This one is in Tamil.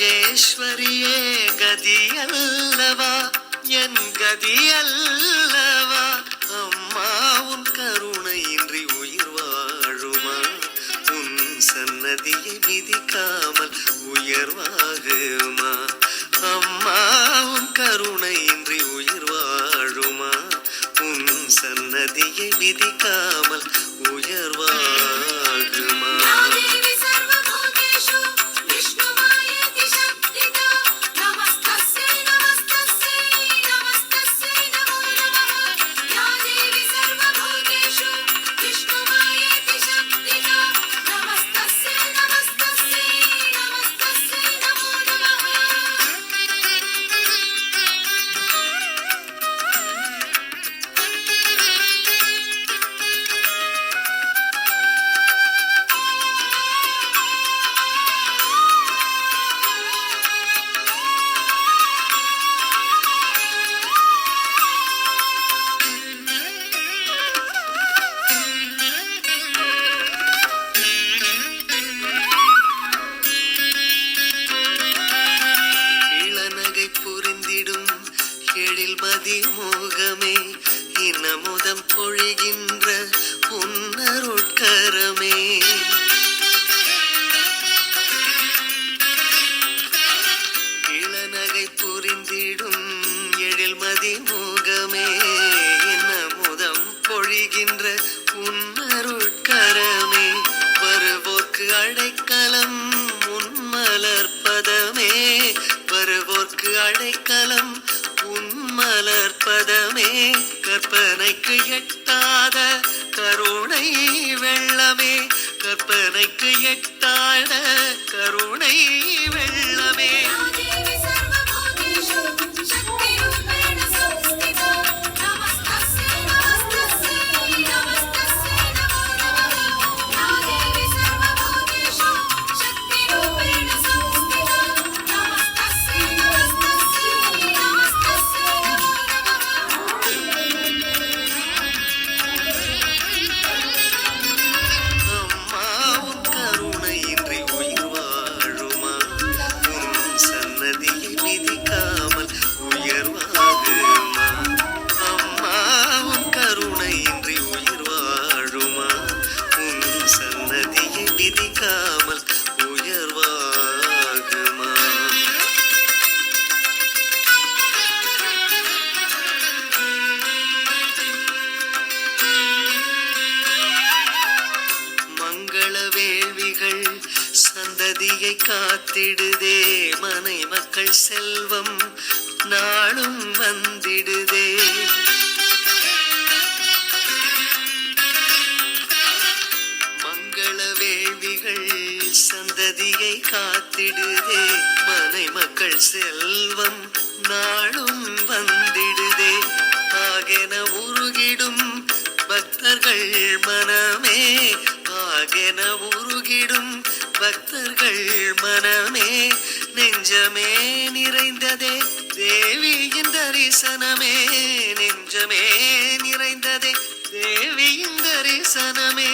ராஜேஸ்வரியே கதியல்லவா? என் கதியல்லவா? அம்மா உன் கருணையின்றி உயிர் வாழுமா? உன் சன்னதியை விதிக்காமல் உயர்வாகுமா அம்மா உன் கருணையின்றி உயிர் வாழுமா? உன் சன்னதியை விதிக்காமல் மதி இனமுதம் பொழிகின்ற புன்னருட்கரமே இளநகை புரிந்திடும் எழில் மதி இனமுதம் பொழிகின்ற புன்னருட்கரமே வருவோர்க்கு அடைக்கலம் உன்மலர்பதமே வருவோர்க்கு அடைக்கலம் கற்பனைக்கு எட்டாத கருணை வெள்ளமே. கற்பனைக்கு எட்டாத கருணை வெள்ளமே. செல்வம் நாளும் வந்திடுதே. மங்கள வேள்விகள் சந்ததியை காத்திடுதே. மனை மக்கள் செல்வம் நாளும் வந்திடுதே. ஆகென உருகிடும் பக்தர்கள் மனமே. ஆகென உருகிடும் பக்தர்கள் மனமே. நெஞ்சமே நிறைந்ததே தேவியின் தரிசனமே. நெஞ்சமே நிறைந்ததே தேவியின் தரிசனமே.